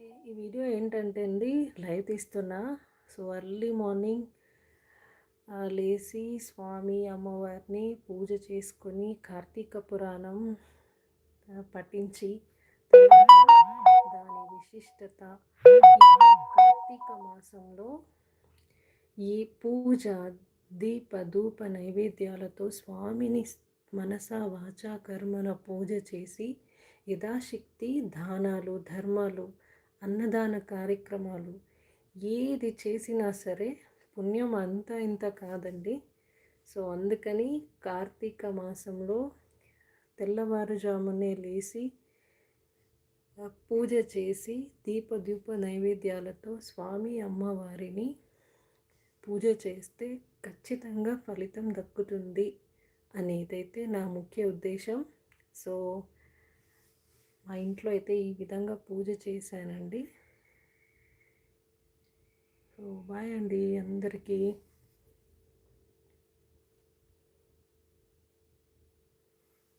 ఈ వీడియో ఏంటంటే అండి లైవ్ తీస్తున్నా. సో ఎర్లీ మార్నింగ్ లేచి స్వామి అమ్మవారిని పూజ చేసుకొని కార్తీక పురాణం పఠించి తర్వాత దాని విశిష్టత కార్తీక మాసంలో ఈ పూజ దీప ధూప నైవేద్యాలతో స్వామిని మనస వాచ కర్మన పూజ చేసి యథాశక్తి దానాలు ధర్మాలు అన్నదాన కార్యక్రమాలు ఏది చేసినా సరే పుణ్యం అంతా ఇంత కాదండి. సో అందుకని కార్తీక మాసంలో తెల్లవారుజామునే లేచి పూజ చేసి దీపదీప నైవేద్యాలతో స్వామి అమ్మవారిని పూజ చేస్తే ఖచ్చితంగా ఫలితం దక్కుతుంది అనేదైతే నా ముఖ్య ఉద్దేశం. సో మా ఇంట్లో అయితే ఈ విధంగా పూజ చేశానండి. సో బాయ్ అండి అందరికీ.